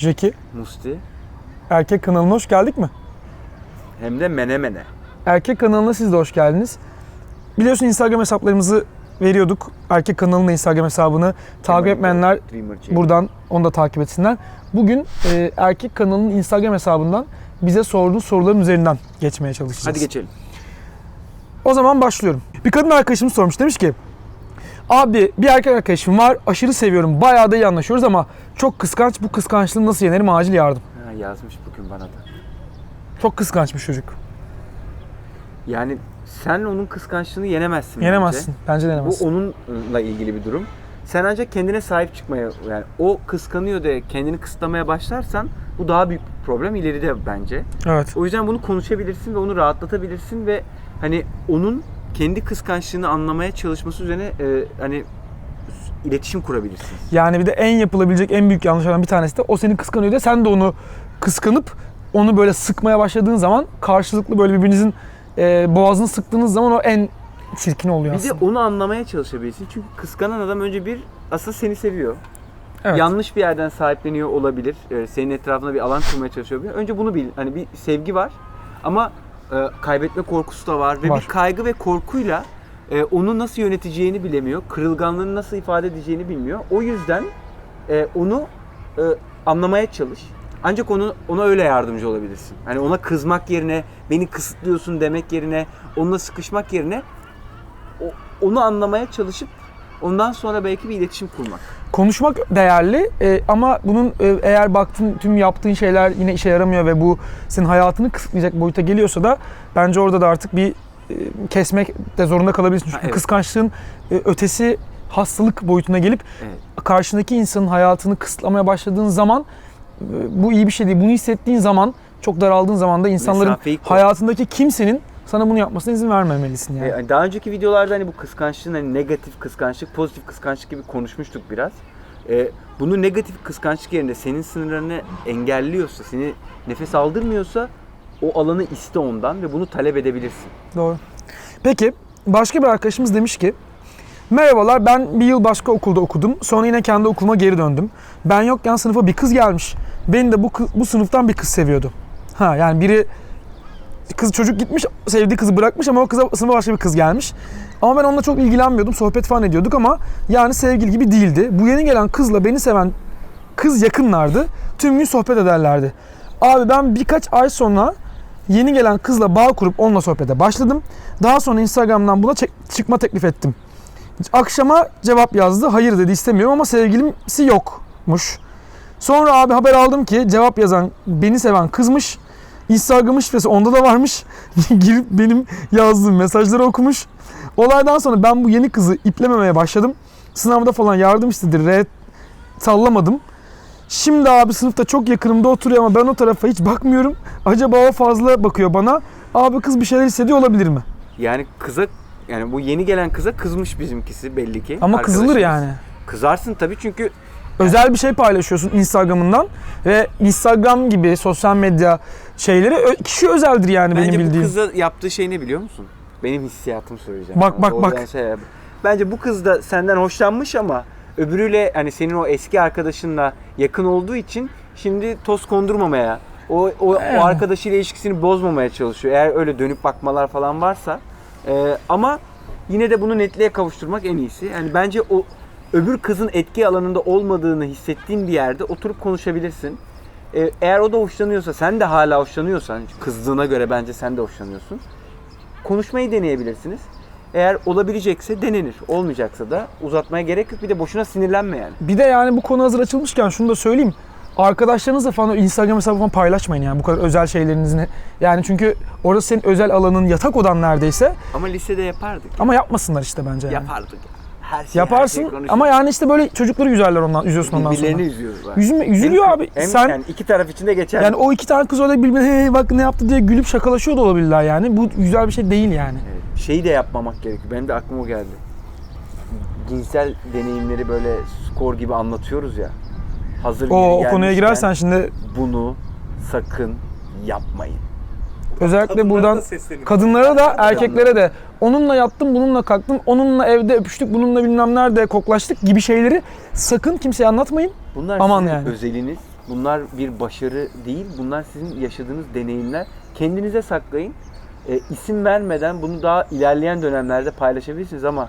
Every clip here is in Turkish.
Jeki. Musti. Erkek kanalına hoş geldik mi? Hem de mene mene. Erkek kanalına siz de hoş geldiniz. Biliyorsun Instagram hesaplarımızı veriyorduk. Erkek kanalının Instagram hesabını takip etmeyenler buradan onu da takip etsinler. Bugün e, erkek kanalının Instagram hesabından bize sorduğu soruların üzerinden geçmeye çalışacağız. Hadi geçelim. O zaman başlıyorum. Bir kadın arkadaşımız sormuş. Demiş ki Abi bir erkek arkadaşım var. Aşırı seviyorum. Bayağı da iyi anlaşıyoruz ama çok kıskanç. Bu kıskançlığı nasıl yenerim? Acil yardım. Ha, yazmış bugün bana da. Çok kıskançmış çocuk. Yani sen onun kıskançlığını yenemezsin. Yenemezsin. Bence de Bence. Bu yenemezsin. onunla ilgili bir durum. Sen ancak kendine sahip çıkmaya yani o kıskanıyor de kendini kısıtlamaya başlarsan bu daha büyük bir problem ileride bence. Evet. O yüzden bunu konuşabilirsin ve onu rahatlatabilirsin ve hani onun kendi kıskançlığını anlamaya çalışması üzerine e, hani iletişim kurabilirsin. Yani bir de en yapılabilecek en büyük yanlışlardan bir tanesi de o seni kıskanıyor diye sen de onu kıskanıp onu böyle sıkmaya başladığın zaman karşılıklı böyle birbirinizin e, boğazını sıktığınız zaman o en çirkin oluyor Bir de aslında. onu anlamaya çalışabilirsin. Çünkü kıskanan adam önce bir aslında seni seviyor. Evet. Yanlış bir yerden sahipleniyor olabilir. Ee, Senin etrafında bir alan kurmaya çalışıyor. Önce bunu bil. Hani bir sevgi var ama e, kaybetme korkusu da var ve Var. bir kaygı ve korkuyla e, onu nasıl yöneteceğini bilemiyor. Kırılganlığını nasıl ifade edeceğini bilmiyor. O yüzden e, onu e, anlamaya çalış. Ancak onu ona öyle yardımcı olabilirsin. Hani ona kızmak yerine, beni kısıtlıyorsun demek yerine, onunla sıkışmak yerine o- onu anlamaya çalışıp ondan sonra belki bir iletişim kurmak. Konuşmak değerli e, ama bunun e, eğer baktın tüm yaptığın şeyler yine işe yaramıyor ve bu senin hayatını kısıtlayacak boyuta geliyorsa da bence orada da artık bir e, kesmek de zorunda kalabilirsin. Çünkü Ha, evet. kıskançlığın e, ötesi hastalık boyutuna gelip Evet. karşındaki insanın hayatını kısıtlamaya başladığın zaman e, bu iyi bir şey değil. Bunu hissettiğin zaman çok daraldığın zaman da insanların Mesafeyi hayatındaki kimsenin sana bunu yapmasına izin vermemelisin yani. Ee, hani daha önceki videolarda hani bu kıskançlığın hani negatif kıskançlık, pozitif kıskançlık gibi konuşmuştuk biraz. Ee, bunu negatif kıskançlık yerine senin sınırlarını engelliyorsa, seni nefes aldırmıyorsa o alanı iste ondan ve bunu talep edebilirsin. Doğru. Peki başka bir arkadaşımız demiş ki Merhabalar ben bir yıl başka okulda okudum. Sonra yine kendi okuluma geri döndüm. Ben yokken sınıfa bir kız gelmiş. Beni de bu, bu sınıftan bir kız seviyordu. Ha yani biri kız çocuk gitmiş sevdiği kızı bırakmış ama o kıza sınıfa başka bir kız gelmiş. Ama ben onunla çok ilgilenmiyordum. Sohbet falan ediyorduk ama yani sevgili gibi değildi. Bu yeni gelen kızla beni seven kız yakınlardı. Tüm gün sohbet ederlerdi. Abi ben birkaç ay sonra yeni gelen kızla bağ kurup onunla sohbete başladım. Daha sonra Instagram'dan buna çıkma teklif ettim. Akşama cevap yazdı. Hayır dedi istemiyorum ama sevgilimsi yokmuş. Sonra abi haber aldım ki cevap yazan beni seven kızmış. Instagram'ın şifresi onda da varmış. Girip benim yazdığım mesajları okumuş. Olaydan sonra ben bu yeni kızı iplememeye başladım. Sınavda falan yardım istedi. Red sallamadım. Şimdi abi sınıfta çok yakınımda oturuyor ama ben o tarafa hiç bakmıyorum. Acaba o fazla bakıyor bana. Abi kız bir şeyler hissediyor olabilir mi? Yani kıza yani bu yeni gelen kıza kızmış bizimkisi belli ki. Ama kızılır yani. Kızarsın tabii çünkü özel bir şey paylaşıyorsun Instagram'ından ve Instagram gibi sosyal medya şeyleri kişi özeldir yani bence benim bu bildiğim. kıza yaptığı şey ne biliyor musun? Benim hissiyatımı söyleyeceğim. Bak, bak, bak. Şey bence bu kız da senden hoşlanmış ama öbürüyle hani senin o eski arkadaşınla yakın olduğu için şimdi toz kondurmamaya, o, o, Yani. o arkadaşıyla ilişkisini bozmamaya çalışıyor. Eğer öyle dönüp bakmalar falan varsa. Ee, ama yine de bunu netliğe kavuşturmak en iyisi. Yani bence o öbür kızın etki alanında olmadığını hissettiğin bir yerde oturup konuşabilirsin. Ee, eğer o da hoşlanıyorsa, sen de hala hoşlanıyorsan, kızdığına göre bence sen de hoşlanıyorsun. Konuşmayı deneyebilirsiniz. Eğer olabilecekse denenir. Olmayacaksa da uzatmaya gerek yok. Bir de boşuna sinirlenme yani. Bir de yani bu konu hazır açılmışken şunu da söyleyeyim. Arkadaşlarınızla falan Instagram hesabı falan paylaşmayın yani bu kadar özel şeylerinizi. Yani çünkü orası senin özel alanın yatak odan neredeyse. Ama lisede yapardık. Ama yapmasınlar işte bence yani. Yapardık. Her şey, Yaparsın her şey ama yani işte böyle çocukları üzerler ondan, üzüyorsun ondan sonra. Birbirlerini üzüyoruz. Üzülme, üzülüyor abi. Hem Sen yani iki taraf için de geçer. yani o iki tane kız öyle birbirine "Hey, bak ne yaptı diye gülüp şakalaşıyor da olabilirler yani. Bu güzel bir şey değil yani. Evet, şeyi de yapmamak gerekiyor. Benim de aklıma geldi. Cinsel deneyimleri böyle skor gibi anlatıyoruz ya. Hazır O, o konuya girersen şimdi bunu sakın yapmayın. Özellikle Kadınlara buradan da sesleniyorum. kadınlara da erkeklere de onunla yattım, bununla kalktım, onunla evde öpüştük, bununla bilmem nerede koklaştık gibi şeyleri sakın kimseye anlatmayın. Bunlar Aman sizin yani. özeliniz Bunlar bir başarı değil. Bunlar sizin yaşadığınız deneyimler. Kendinize saklayın. E, isim vermeden bunu daha ilerleyen dönemlerde paylaşabilirsiniz ama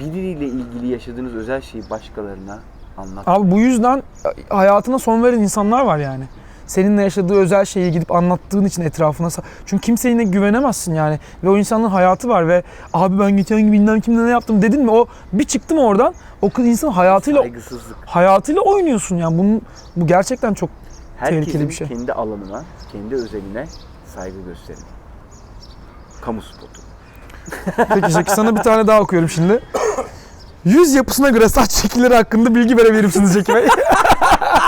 biriyle ilgili yaşadığınız özel şeyi başkalarına anlat. Abi bu yüzden hayatına son veren insanlar var yani. Seninle yaşadığı özel şeyi gidip anlattığın için etrafına. Çünkü kimseye güvenemezsin yani. Ve o insanın hayatı var ve abi ben geçen gün bilmem kimle ne yaptım dedin mi o bir çıktı mı oradan o kız insan hayatıyla hayatıyla oynuyorsun yani. Bunun, bu gerçekten çok Herkesin Tehlikeli bir şey. kendi alanına, kendi özeline saygı gösterin. Kamu spotu. Peki Jackie sana bir tane daha okuyorum şimdi. Yüz yapısına göre saç şekilleri hakkında bilgi verebilir misiniz Jackie Bey?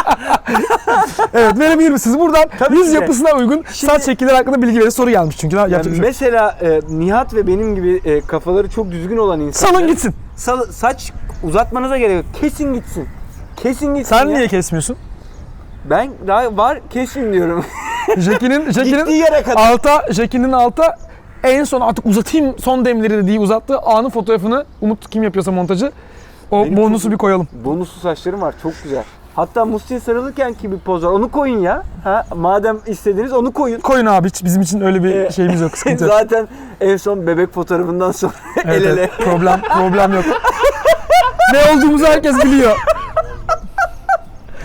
evet verebilir misiniz? Buradan Tabii yüz ki de. yapısına uygun saç şekilleri hakkında bilgi verin. Soru gelmiş çünkü. Yapacak Yani bir şey yok. mesela e, Nihat ve benim gibi e, kafaları çok düzgün olan insanlar. Salın gitsin. Sal- saç uzatmanıza gerek yok. Kesin gitsin. Kesin gitsin. Sen ya. niye kesmiyorsun? Ben daha var kesin diyorum. Jackie'nin Gittiği Jackie'nin yere kadar. alta Jackie'nin alta en son artık uzatayım son demleri dediği uzattığı anın fotoğrafını Umut kim yapıyorsa montajı o Benim bonusu çok- bir koyalım. Bonuslu saçlarım var çok güzel. Hatta Musti'ye sarılırken ki bir poz var. Onu koyun ya. Ha, madem istediniz onu koyun. Koyun abi hiç bizim için öyle bir Ee, şeyimiz yok sıkıntı yok. Zaten en son bebek fotoğrafından sonra Evet, el ele. evet, problem problem yok. ne olduğumuzu herkes biliyor.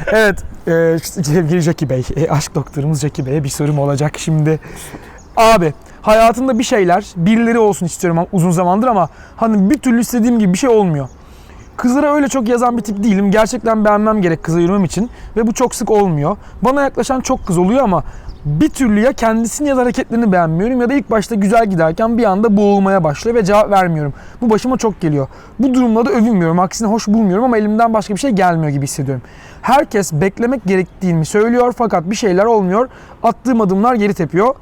Evet, e, sevgili Jackie Bey, e, aşk doktorumuz Jackie Bey'e bir sorum olacak şimdi. Abi, hayatımda bir şeyler, birileri olsun istiyorum uzun zamandır ama hani bir türlü istediğim gibi bir şey olmuyor. Kızlara öyle çok yazan bir tip değilim. Gerçekten beğenmem gerek kıza yürümem için ve bu çok sık olmuyor. Bana yaklaşan çok kız oluyor ama bir türlü ya kendisini ya da hareketlerini beğenmiyorum ya da ilk başta güzel giderken bir anda boğulmaya başlıyor ve cevap vermiyorum. Bu başıma çok geliyor. Bu durumda da övünmüyorum. Aksine hoş bulmuyorum ama elimden başka bir şey gelmiyor gibi hissediyorum. Herkes beklemek gerektiğini söylüyor fakat bir şeyler olmuyor. Attığım adımlar geri tepiyor.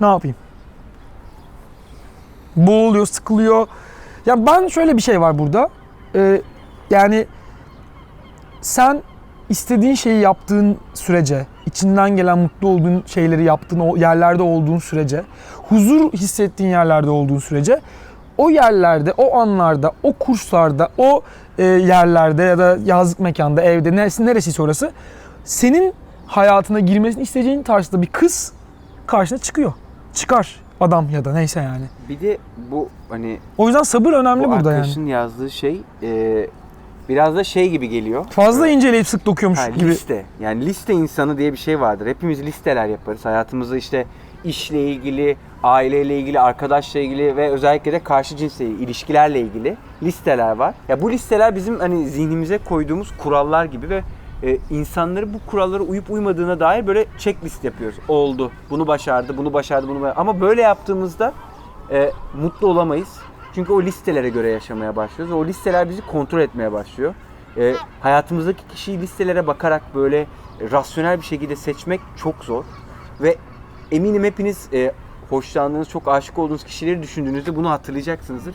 Ne yapayım? Boğuluyor, sıkılıyor. Ya ben şöyle bir şey var burada. Ee, yani sen istediğin şeyi yaptığın sürece, içinden gelen mutlu olduğun şeyleri yaptığın o yerlerde olduğun sürece, huzur hissettiğin yerlerde olduğun sürece o yerlerde, o anlarda, o kurslarda, o e, yerlerde ya da yazlık mekanda, evde neresi neresi orası senin hayatına girmesini isteyeceğin tarzda bir kız karşına çıkıyor. Çıkar adam ya da neyse yani. Bir de bu hani O yüzden sabır önemli bu burada yani. arkadaşın yazdığı şey e, biraz da şey gibi geliyor. Fazla inceleyip sık dokuyormuş Ha, gibi. Liste. Yani liste insanı diye bir şey vardır. Hepimiz listeler yaparız. Hayatımızda işte işle ilgili, aileyle ilgili, arkadaşla ilgili ve özellikle de karşı cinsle ilgili, ilişkilerle ilgili listeler var. Ya bu listeler bizim hani zihnimize koyduğumuz kurallar gibi ve e, insanları bu kurallara uyup uymadığına dair böyle checklist yapıyoruz. Oldu, bunu başardı, bunu başardı, bunu başardı. Ama böyle yaptığımızda e, mutlu olamayız. Çünkü o listelere göre yaşamaya başlıyoruz. O listeler bizi kontrol etmeye başlıyor. E, hayatımızdaki kişiyi listelere bakarak böyle rasyonel bir şekilde seçmek çok zor. Ve eminim hepiniz e, hoşlandığınız, çok aşık olduğunuz kişileri düşündüğünüzde bunu hatırlayacaksınızdır.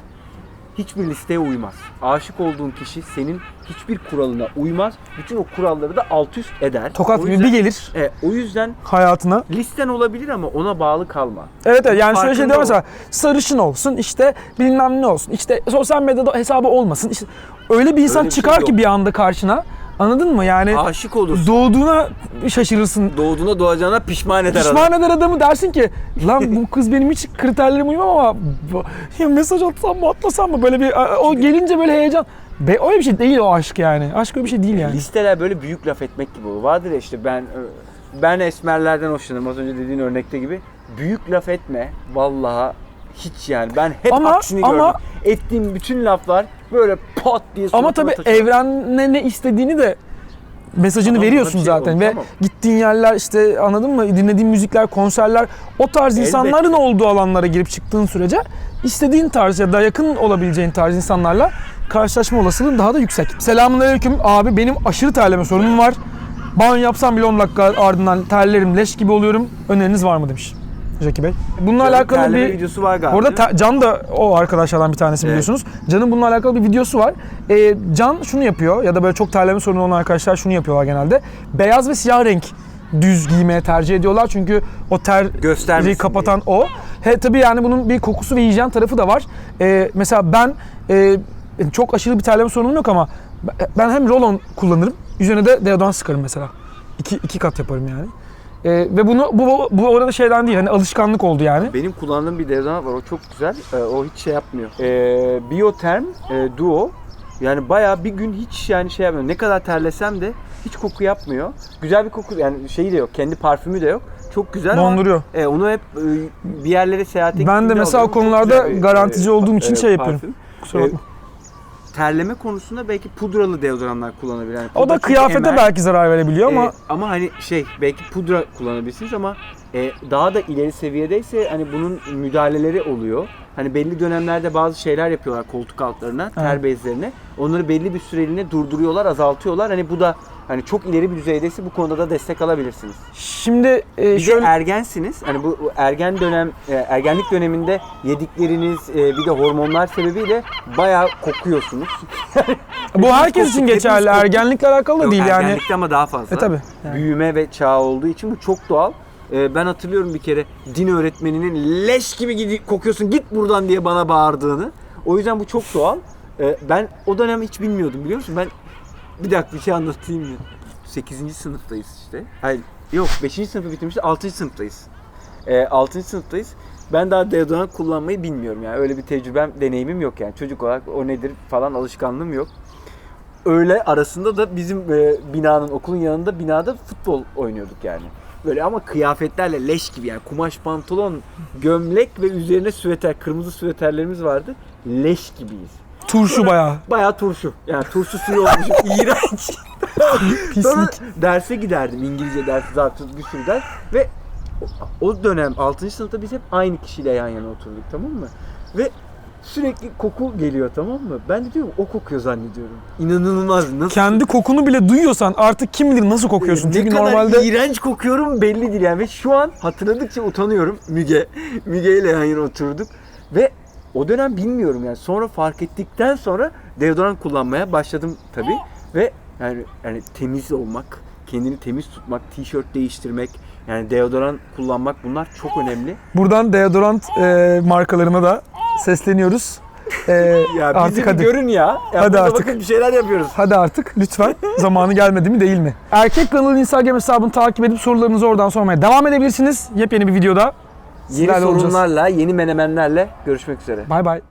Hiçbir listeye uymaz. Aşık olduğun kişi senin hiçbir kuralına uymaz. Bütün o kuralları da alt üst eder. Tokat O gibi yüzden- bir gelir E, o yüzden hayatına. listen olabilir ama ona bağlı kalma. Evet evet yani şöyle şey diyor mesela sarışın olsun işte bilmem ne olsun işte sosyal medyada hesabı olmasın işte öyle bir insan Öyle bir şey çıkar ki yok. bir anda karşına anladın mı yani Aşık olursun. doğduğuna şaşırırsın Doğduğuna doğacağına pişman eder adam. pişman eder adamı dersin ki lan bu kız benim hiç kriterlerime uymam ama bu- ya mesaj atsam mı atmasam mı böyle bir o gelince böyle heyecan Be, öyle bir şey değil o aşk yani aşk öyle bir şey değil yani Listeler böyle büyük laf etmek gibi olur. Vardır ya işte ben ben esmerlerden hoşlanırım az önce dediğin örnekte gibi. Büyük laf etme. Vallahi hiç yani. Ben hep Ama- aksini ama- gördüm. Ettiğim bütün laflar böyle pat diye Ama tabii taşıyor. evrene ne istediğini de mesajını Tamam, veriyorsun şey zaten yok, ve tamam. gittiğin yerler işte anladın mı dinlediğin müzikler, konserler o tarz Elbette. insanların olduğu alanlara girip çıktığın sürece istediğin tarz ya da yakın olabileceğin tarz insanlarla karşılaşma olasılığın daha da yüksek. Selamünaleyküm abi benim aşırı terleme sorunum var. Banyo yapsam bile 10 dakika ardından terlerim leş gibi oluyorum. Öneriniz var mı demiş Jackie Bey. Bununla Can'ın alakalı bir videosu var galiba. Orada Can da o arkadaşlardan bir tanesi Evet. biliyorsunuz. Can'ın bununla alakalı bir videosu var. Ee, Can şunu yapıyor ya da böyle çok terleme sorunu olan arkadaşlar şunu yapıyorlar genelde. Beyaz ve siyah renk düz giymeye tercih ediyorlar. Çünkü o ter Göstermesin kapatan o. He tabii yani bunun bir kokusu ve hijyen tarafı da var. Ee, mesela ben e, çok aşırı bir terleme sorunum yok ama ben hem roll-on kullanırım. Üzerine de deodorant sıkarım mesela. İki, iki kat yaparım yani. Ee, ve bunu bu, bu orada şeyden değil hani alışkanlık oldu yani. Benim kullandığım bir deodorant var. O çok güzel. Ee, o hiç şey yapmıyor. Ee, Bioterm e, Duo. Yani bayağı bir gün hiç yani şey yapmıyor. Ne kadar terlesem de hiç koku yapmıyor. Güzel bir koku yani şeyi de yok. Kendi parfümü de yok. Çok güzel ama Donduruyor. e, onu hep e, bir yerlere seyahate Ben de mesela o konularda bir, garantici olduğum için şey yapıyorum. parfüm. Kusura bakma. Terleme konusunda belki pudralı deodorantlar kullanabilir. Yani o da çünkü kıyafete emer. belki zarar verebiliyor ama Ee, ama hani şey belki pudra kullanabilirsiniz ama e, daha da ileri seviyedeyse hani bunun müdahaleleri oluyor. Hani belli dönemlerde bazı şeyler yapıyorlar koltuk altlarına, ter bezlerine. Onları belli bir süreliğine durduruyorlar, azaltıyorlar. Hani bu da hani çok ileri bir düzeydeyse bu konuda da destek alabilirsiniz. şimdi e, Bir şöyle de ergensiniz. Hani bu ergen dönem, e, ergenlik döneminde yedikleriniz e, bir de hormonlar sebebiyle bayağı kokuyorsunuz. bu herkes için Hepimiz geçerli. koktuk. Ergenlikle alakalı da Yok, değil yani. Ergenlikte ama daha fazla. E tabi. Yani. büyüme ve çağ olduğu için bu çok doğal. Ee, ben hatırlıyorum bir kere din öğretmeninin leş gibi gidi- kokuyorsun git buradan diye bana bağırdığını. O yüzden bu çok doğal. Ee, ben o dönem hiç bilmiyordum biliyor musun? Ben bir dakika bir şey anlatayım mı? 8. sınıftayız işte. Hayır yok 5. sınıfı bitirmişti 6. sınıftayız. Ee, 6. sınıftayız. Ben daha deodorant kullanmayı bilmiyorum yani. Öyle bir tecrübem, deneyimim yok yani. Çocuk olarak o nedir falan alışkanlığım yok öğle arasında da bizim e, binanın okulun yanında binada futbol oynuyorduk yani. Böyle ama kıyafetlerle leş gibi yani kumaş pantolon, gömlek ve üzerine süveter, kırmızı süveterlerimiz vardı. Leş gibiyiz. Turşu bayağı. Bayağı turşu. Yani turşu suyu olmuş. iğrenç. Sonra derse giderdim. İngilizce dersi zaten bir sürü ders. Ve o- o dönem 6. sınıfta biz hep aynı kişiyle yan yana oturduk tamam mı? Ve sürekli koku geliyor tamam mı? Ben de diyorum o kokuyor zannediyorum. İnanılmaz. Nasıl? Kendi kokunu bile duyuyorsan artık kim bilir nasıl kokuyorsun. ne Çünkü kadar normalde iğrenç kokuyorum belli değil yani. Ve şu an hatırladıkça utanıyorum Müge. Müge ile yan yana oturduk. Ve o dönem bilmiyorum yani. Sonra fark ettikten sonra deodorant kullanmaya başladım tabii. Ve yani, yani temiz olmak, kendini temiz tutmak, tişört değiştirmek, yani deodorant kullanmak bunlar çok önemli. buradan deodorant e, markalarına da sesleniyoruz. E, Ya artık hadi. görün ya. ya Hadi artık. Bakın bir şeyler yapıyoruz. Hadi artık lütfen. Zamanı gelmedi mi değil mi? Erkek kanalı Instagram hesabını takip edip sorularınızı oradan sormaya devam edebilirsiniz. Yepyeni bir videoda Yeni sizlerle olacağız. sorunlarla, yeni menemenlerle görüşmek üzere. Bay bay.